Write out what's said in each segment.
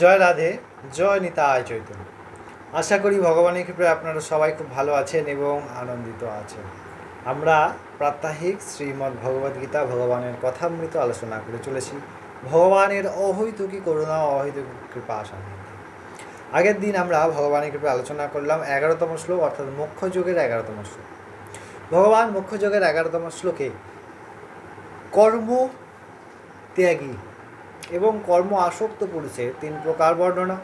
জয় রাধে, জয় নিতাই চৈতন্য। আশা করি ভগবানের কৃপায় আপনারা সবাই খুব ভালো আছেন এবং আনন্দিত আছেন। আমরা প্রাত্যহিক শ্রীমদ্ ভগবদ্গীতা ভগবানের কথামৃত আলোচনা করে চলেছি। ভগবানের অহৈতুকী করুণা অহৈতুকী কৃপা আশা আগের দিন আমরা ভগবানের কৃপায় আলোচনা করলাম এগারোতম শ্লোক, অর্থাৎ মুখ্য যুগের এগারোতম শ্লোক। ভগবান মুখ্য যুগের এগারোতম শ্লোকে কর্ম ত্যাগী এবং কর্ম আসক্ত পুরুষের তিন প্রকার বর্ণনা।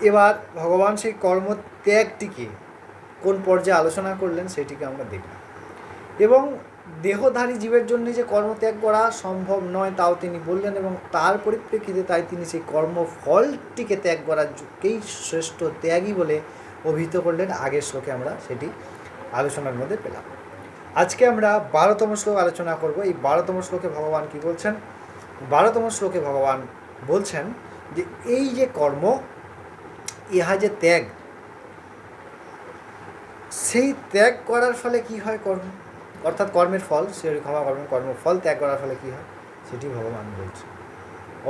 এবার ভগবান সেই কর্ম ত্যাগটিকে কোন পর্যায়ে আলোচনা করলেন সেটিকে আমরা দেখলাম। এবং দেহধারী জীবের জন্য যে কর্মত্যাগ করা সম্ভব নয় তাও তিনি বললেন এবং তার পরিপ্রেক্ষিতে তাই তিনি সেই কর্মফলটিকে ত্যাগ করারকেই শ্রেষ্ঠ ত্যাগই বলে অভিহিত করলেন। আগের শ্লোকে আমরা সেটি আলোচনার মধ্যে পেলাম। আজকে আমরা বারোতম শ্লোক আলোচনা করব। এই বারোতম শ্লোকে ভগবান কি বলছেন? বারোতম শ্লোকে ভগবান বলছেন যে, এই যে কর্ম, ইহা যে ত্যাগ, সেই ত্যাগ করার ফলে কি হয় কর্ম? অর্থাৎ কর্মের ফল সে ক্ষমা করবেন কর্মফল ত্যাগ করার ফলে কি হয়? সেটি ভগবান বলছে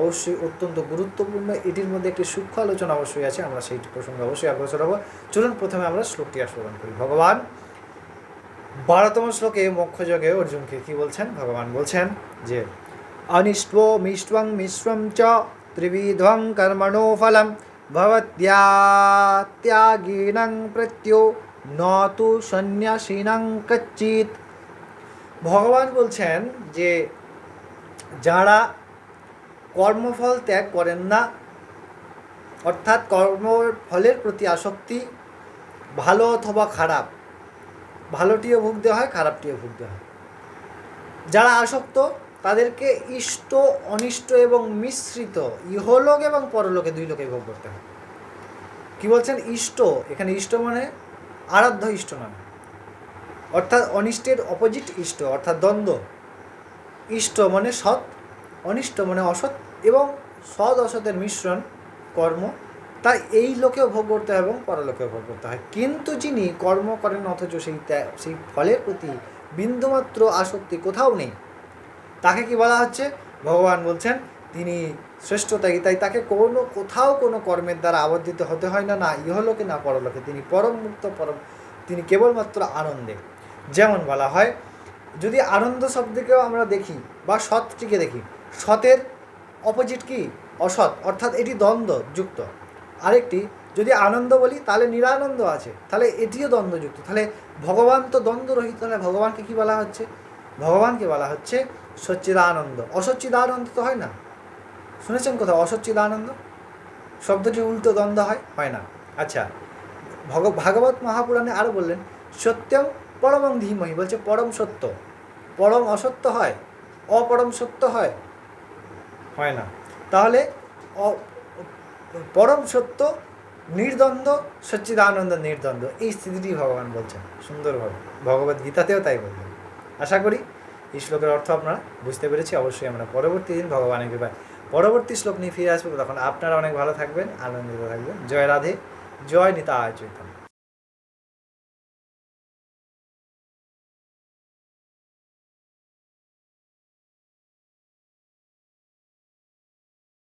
অবশ্যই অত্যন্ত গুরুত্বপূর্ণ। এটির মধ্যে একটি সূক্ষ্ম আলোচনা অবশ্যই আছে। আমরা সেই প্রসঙ্গে অবশ্যই অগ্রসর হব। চলুন প্রথমে আমরা শ্লোকটি আস্বাদন করি। ভগবান, বারোতম শ্লোকে মোক্ষযোগে অর্জুনকে কি বলছেন? ভগবান বলছেন যে অনিষ্ট মিষ্টং মিশ্রম চ ত্রিবিধ্বং কর্মণো ফলম ভবত্যাত্যাগীনং প্রত্যো ন তু সন্ন্যাসীনং কচ্চিত ভগবান বলছেন যে যারা কর্মফল ত্যাগ করেন না অর্থাৎ কর্মফলের প্রতি আসক্তি ভালো অথবা খারাপ ভালোটিও ভুগতে হয় খারাপটিও ভুগতে হয়। যারা আসক্ত তাদেরকে ইষ্ট, অনিষ্ট এবং মিশ্রিত, ইহলোক এবং পরলোকে দুই লোকে ভোগ করতে হয়। কি বলছেন? ইষ্ট, এখানে ইষ্ট মানে আরাধ্য ইষ্ট নয় অর্থাৎ অনিষ্টের অপোজিট ইষ্ট, অর্থাৎ দ্বন্দ্ব। ইষ্ট মানে সৎ, অনিষ্ট মানে অসৎ এবং সৎ অসতের মিশ্রণ, কর্ম। তাই এই লোকেও ভোগ করতে হয় এবং পরলোকেও ভোগ করতে হয়। কিন্তু যিনি কর্ম করেন অথচ সেই সেই ফলের প্রতি বিন্দুমাত্র আসক্তি কোথাও নেই। তাকে কি বলা হচ্ছে? ভগবান বলছেন, তিনি শ্রেষ্ঠ ত্যাগী তাই তাকে কোনো, কোথাও কোনো কর্মের দ্বারা আবদ্ধিত হতে হয় না না ইহলোকে, না পরলোকে। তিনি পরম মুক্ত, পরম, তিনি কেবলমাত্র আনন্দে। যেমন বলা হয়, যদি আনন্দ শব্দকেও আমরা দেখি বা সৎটিকে দেখি, সতের অপোজিট কি? অসৎ, অর্থাৎ এটি দ্বন্দ্ব যুক্ত। আরেকটি, যদি আনন্দ বলি, তাহলে নিরানন্দ আছে। তাহলে এটিও দ্বন্দ্বযুক্ত তাহলে ভগবান তো দ্বন্দ্বরহিত, তাহলে ভগবানকে কি বলা হচ্ছে? ভগবানকে বলা হচ্ছে সচ্চিদানন্দ। অসচ্চিদানন্দ তো হয় না। শুনেছেন কোথাও অসচ্চিদানন্দ? শব্দটি উল্টো দ্বন্দ্ব হয় হয় না। আচ্ছা ভগ ভাগবত মহাপুরাণে আরও বললেন সত্যম পরমং ধীমহি, বলছে পরম সত্য। পরম অসত্য হয়, অপরম সত্য হয় হয় না। তাহলে অ- পরম সত্য, নির্দ্বন্দ্ব, সচ্চিদানন্দ, নির্দ্বন্দ্ব, এই স্থিতিটি ভগবান বলছেন। সুন্দরভাবে। ভগবদ গীতাতেও তাই বলবেন আশা করি এই শ্লোকের অর্থ আপনারা বুঝতে পেরেছি। অবশ্যই আমরা পরবর্তী দিন ভগবানের কৃপায় পরবর্তী শ্লোক নিয়ে ফিরে আসব। তখন আপনারা অনেক ভালো থাকবেন, আনন্দিত থাকবেন। জয় রাধে, জয় নিতা চৈতন্য।